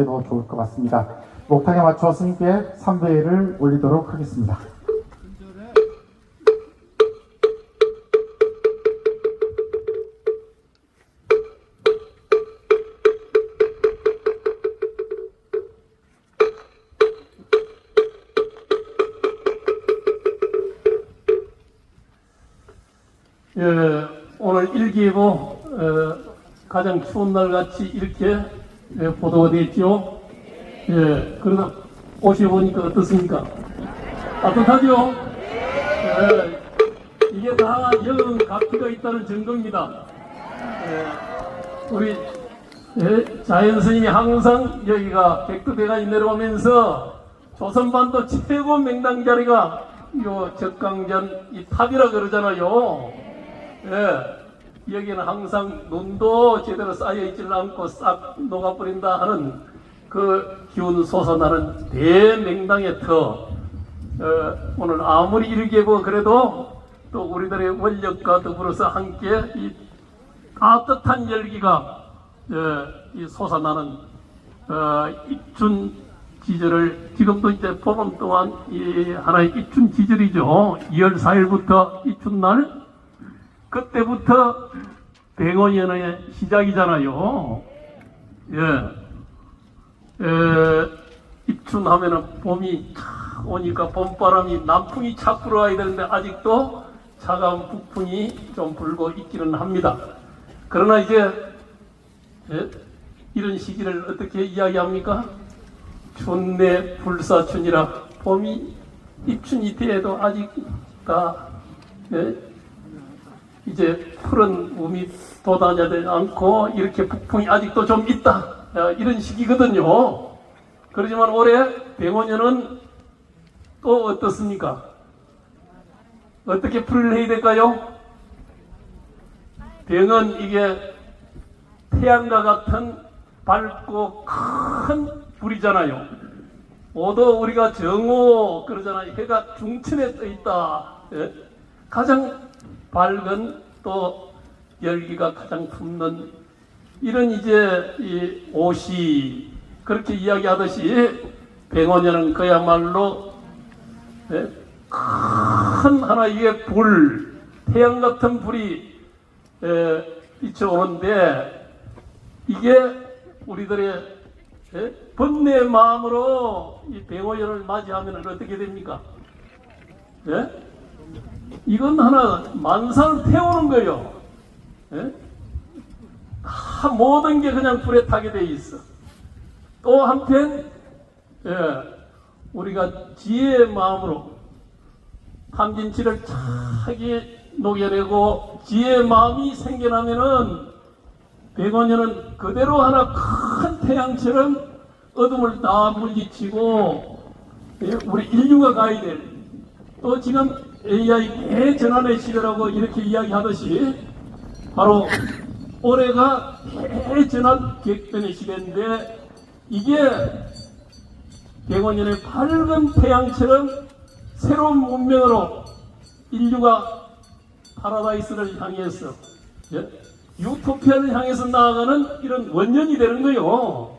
게 더 좋을 것 같습니다. 목탁에 맞춰 스님께 3배를 올리도록 하겠습니다. 예, 오늘 일기예보 어, 가장 추운 날 같이 이렇게 예, 보도가 됐죠. 예, 그러다 오셔보니까 어떻습니까? 따뜻하죠? 예, 이게 다 여름 가피가 있다는 증거입니다. 예, 우리 예, 자연 스님이 항상 여기가 백두대간이 내려오면서 조선반도 최고 맹당 자리가 요 적강전 이 탑이라 그러잖아요. 예, 여기는 항상 눈도 제대로 쌓여 있질 않고 싹 녹아버린다 하는 그 기운 솟아나는 대맹당의 터. 어, 오늘 아무리 일개고 그래도 또 우리들의 원력과 더불어서 함께 이 따뜻한 열기가 어, 이 솟아나는 어, 입춘 지절을 지금도 이제 보름 동안 이 하나의 입춘 지절이죠. 2월 4일부터 입춘날 그때부터 백원연의 시작이잖아요. 예. 에, 입춘하면은 봄이 착 오니까 봄바람이 남풍이 착 불어와야 되는데 아직도 차가운 북풍이 좀 불고 있기는 합니다. 그러나 이제 예? 이런 시기를 어떻게 이야기합니까? 춘내 불사춘이라 봄이 입춘이 돼도 아직 다 예? 이제 푸른 음이 돋아나지 않고 이렇게 북풍이 아직도 좀 있다 야, 이런 시기거든요. 그렇지만 올해 병원년은 또 어떻습니까? 어떻게 풀이를 해야 될까요? 병은 이게 태양과 같은 밝고 큰 불이잖아요. 모두 우리가 정오 그러잖아요. 해가 중천에 떠 있다. 예? 가장 밝은 또 열기가 가장 품는 이런 이제 이 옷이 그렇게 이야기하듯이 백원년은 그야말로 예? 큰 하나의 불, 태양 같은 불이 에, 비춰오는데 이게 우리들의 예? 번뇌의 마음으로 이 백오년을 맞이하면 어떻게 됩니까? 예? 이건 하나 만상을 태우는 거예요. 예? 다 모든 게 그냥 불에 타게 돼 있어. 또 한편 예, 우리가 지혜의 마음으로 탐진치를 차게 녹여내고 지혜의 마음이 생겨나면은 백원년은 그대로 하나 큰 태양처럼 어둠을 다 물리치고 예, 우리 인류가 가야 될 또 지금 AI 대전환의 시대라고 이렇게 이야기하듯이 바로 올해가 대전환 객변의 시대인데 이게 백원년의 밝은 태양처럼 새로운 문명으로 인류가 파라다이스를 향해서 예? 유토피아를 향해서 나아가는 이런 원년이 되는 거요.